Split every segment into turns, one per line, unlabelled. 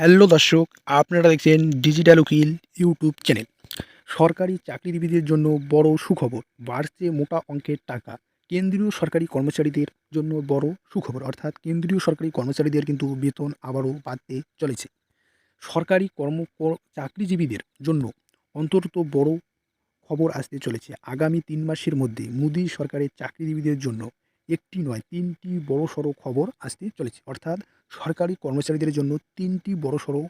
Hello দর্শক, আপনারা দেখছেন ডিজিটাল উকিল ইউটিউব চ্যানেল সরকারি চাকরিজীবীদের জন্য বড় সুখবর, বাড়ছে মোটা অঙ্কের টাকা। কেন্দ্রীয় সরকারি কর্মচারীদের জন্য বড় সুখবর, অর্থাৎ কেন্দ্রীয় সরকারি কর্মচারীদের কিন্তু বেতন আবারও বাড়তে চলেছে। সরকারি কর্ম, কর- চাকরিজীবীদের জন্য অন্তত বড় খবর আসতে চলেছে। আগামী তিন মাসের মধ্যে মোদী সরকারের চাকরিজীবীদের জন্য একটি নয়, তিনটি বড়সড় খবর আসতে চলেছে। অর্থাৎ সরকারি কর্মচারীদের জন্য তিনটি বড়সড়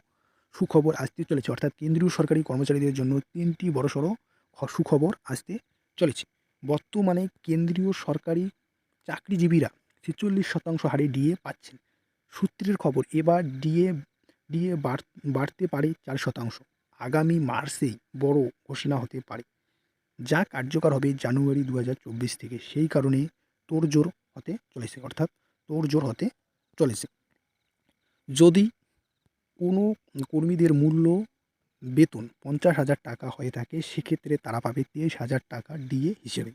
সুখবর আসতে চলেছে। অর্থাৎ কেন্দ্রীয় সরকারি কর্মচারীদের জন্য তিনটি বড়সড় খ- সুখবর আসতে চলেছে। বর্তমানে কেন্দ্রীয় সরকারি চাকরিজীবীরা ছেচল্লিশ শতাংশ হারে ডিএ পাচ্ছেন। সূত্রের খবর, এবার ডিএ ডিএ বাড়তে পারে চার শতাংশ। আগামী মার্চেই বড় ঘোষণা হতে পারে। যা কার্যকর হবে জানুয়ারি দু হাজার চব্বিশ থেকে। সেই কারণে তোড়জোড় হতে চলেছে, অর্থাৎ তোড়জোড় হতে চলেছে। যদি কোনো কর্মীদের মূল্য বেতন পঞ্চাশ হাজার টাকা হয়ে থাকে, সেক্ষেত্রে তারা পাবে তেইশ হাজার টাকা ডিএ হিসেবে।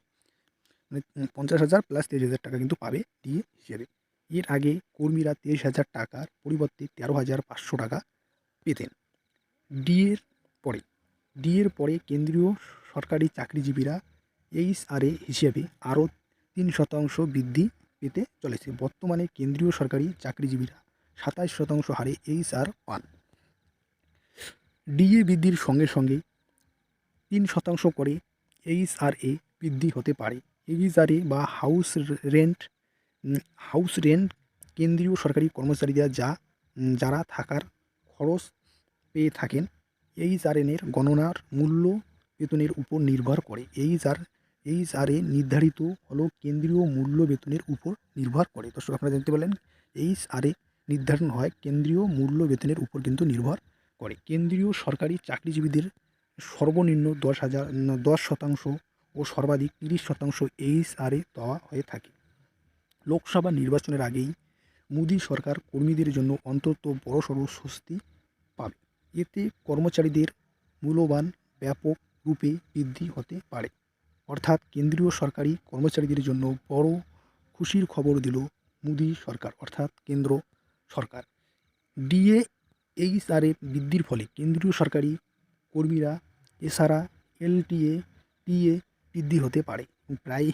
মানে পঞ্চাশ হাজার প্লাস তেইশ হাজার টাকা কিন্তু পাবে ডিএ হিসেবে। এর আগে কর্মীরা তেইশ হাজার টাকার পরিবর্তে তেরো হাজার পাঁচশো টাকা পেতেন। ডিএর পরে ডিএর পরে কেন্দ্রীয় সরকারি চাকরিজীবীরা এইচআরএ হিসেবে আরও তিন শতাংশ বৃদ্ধি পেতে চলেছে। বর্তমানে কেন্দ্রীয় সরকারি চাকরিজীবীরা সাতাশ শতাংশ হারে এইচ আর পান ডিএ বৃদ্ধির সঙ্গে সঙ্গে তিন শতাংশ করে এইচ আর এ বৃদ্ধি হতে পারে। এইচ আর এ বা হাউস রেন্ট হাউস রেন্ট কেন্দ্রীয় সরকারি কর্মচারীরা যা যারা থাকার খরচ পেয়ে থাকেন, এইচ আর এনের গণনার মূল্য বেতনের উপর নির্ভর করে। এইচআর এইচআরএ নির্ধারিত হলো কেন্দ্রীয় মূল্য বেতনের উপর নির্ভর করে। দর্শক, আপনারা জানতে পারলেন এইচআরএ নির্ধারণ হয় কেন্দ্রীয় মূল্য বেতনের উপর কিন্তু নির্ভর করে। কেন্দ্রীয় সরকারি চাকরিজীবীদের সর্বনিম্ন দশ হাজার দশ শতাংশ ও সর্বাধিক তিরিশ শতাংশ এইচআরএ দেওয়া হয়ে থাকে। লোকসভা নির্বাচনের আগেই মোদী সরকার কর্মীদের জন্য অন্তত বড়সড় স্বস্তি পাবে। এতে কর্মচারীদের মূল্যবান ব্যাপক রূপে বৃদ্ধি হতে পারে। অর্থাৎ কেন্দ্রীয় সরকারি কর্মচারীদের জন্য বড় খুশির খবর দিল মোদী সরকার, অর্থাৎ কেন্দ্র সরকার। ডিএ এইচআরএ বৃদ্ধির ফলে কেন্দ্রীয় সরকারি কর্মীরা এছাড়া এলটিএ, টিএ বৃদ্ধি হতে পারে। প্রায়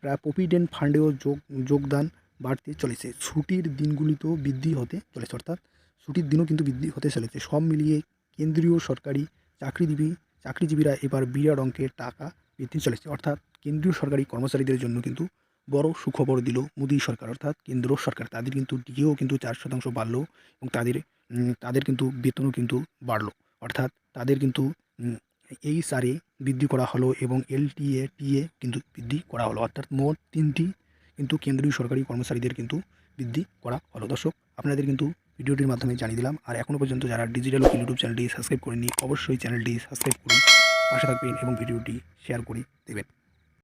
প্রায় প্রভিডেন্ট ফান্ডেও যোগ, যোগদান বাড়তে চলেছে। ছুটির দিনগুলিতেও বৃদ্ধি হতে চলেছে, অর্থাৎ ছুটির দিনও কিন্তু বৃদ্ধি হতে চলেছে। সব মিলিয়ে কেন্দ্রীয় সরকারি চাকরিজীবী, চাকরিজীবীরা এবার বিরাট অঙ্কের টাকা পেতে চলেছে। অর্থাৎ কেন্দ্রীয় সরকারি কর্মচারীদের জন্য কিন্তু বড় সুখবর দিল মোদী সরকার। অর্থাৎ কেন্দ্র সরকার, তাদের কিন্তু ডিএও কিন্তু চার শতাংশ বাড়লো এবং তাদের তাদের কিন্তু বেতনও কিন্তু বাড়লো। অর্থাৎ তাদের কিন্তু এই সারে বৃদ্ধি করা হলো এবং এলটিএ, টিএ কিন্তু বৃদ্ধি করা হলো। অর্থাৎ মোট তিনটি কিন্তু কেন্দ্রীয় সরকারি কর্মচারীদের কিন্তু বৃদ্ধি করা হলো। দর্শক, আপনাদের কিন্তু ভিডিওটির মাধ্যমে জানিয়ে দিলাম। আর এখনও পর্যন্ত যারা ডিজিটাল ইউটিউব চ্যানেলটি সাবস্ক্রাইব করেনি অবশ্যই চ্যানেলটি সাবস্ক্রাইব করুন। পাশে থাকবেন এবং ভিডিওটি শেয়ার করে দেবেন।